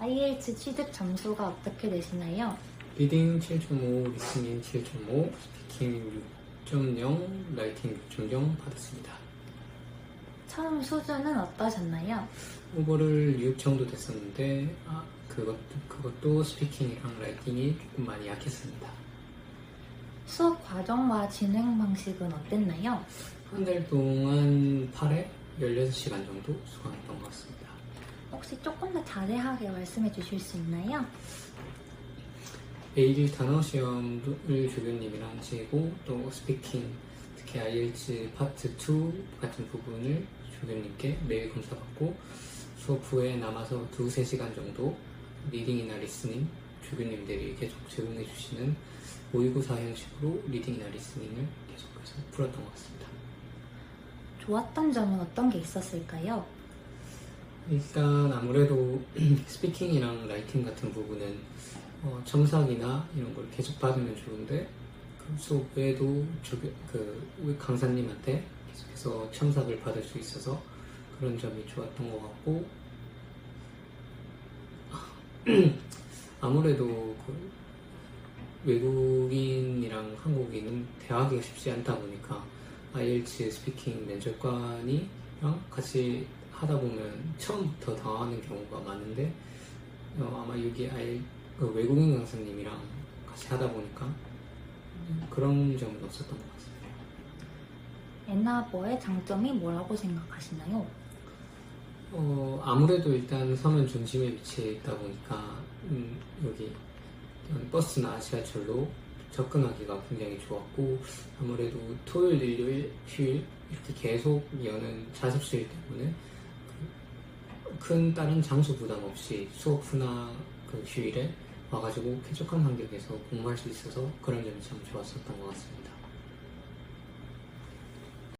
IELTS 취득 점수가 어떻게 되시나요? 리딩 7.5, 리스닝 7.5, 스피킹 6.0, 라이팅 6.0 받았습니다. 처음 수준은 어떠셨나요? 오버를 6 정도 됐었는데 아, 그것도, 그것도 스피킹이랑 라이팅이 조금 많이 약했습니다. 수업 과정과 진행 방식은 어땠나요? 한 달 동안 8회 16시간 정도 수강했던 것 같습니다. 혹시 조금 더 자세하게 말씀해 주실 수 있나요? A1 단어 시험을 조교님이랑 하시고 또 스피킹 특히 IELTS 파트 2 같은 부분을 조교님께 매일 검사받고 수업 후에 남아서 두세 시간 정도 리딩이나 리스닝 조교님들이 계속 제공해 주시는 모의고사 형식으로 리딩이나 리스닝을 계속해서 풀었던 것 같습니다. 좋았던 점은 어떤 게 있었을까요? 일단 아무래도 스피킹이랑 라이팅 같은 부분은 어, 첨삭이나 이런 걸 계속 받으면 좋은데 그 수업 외에도 조교, 그 강사님한테 계속해서 첨삭을 받을 수 있어서 그런 점이 좋았던 것 같고 아무래도 그 외국인이랑 한국인은 대화하기가 쉽지 않다 보니까 IELTS 스피킹 면접관이랑 같이 하다 보면 처음부터 당하는 경우가 많은데 어, 아마 여기 아예 그 외국인 강사님이랑 같이 하다 보니까 그런 점은 없었던 것 같습니다. 엔나버의 장점이 뭐라고 생각하시나요? 어, 아무래도 일단 서면 중심에 위치해 있다 보니까 음, 여기 버스나 지하철로 접근하기가 굉장히 좋았고 아무래도 토요일, 일요일, 휴일 이렇게 계속 여는 자습실 때문에 그 큰 다른 장소 부담 없이 수업 후나 그 휴일에 와가지고 쾌적한 환경에서 공부할 수 있어서 그런 점이 참 좋았었던 것 같습니다.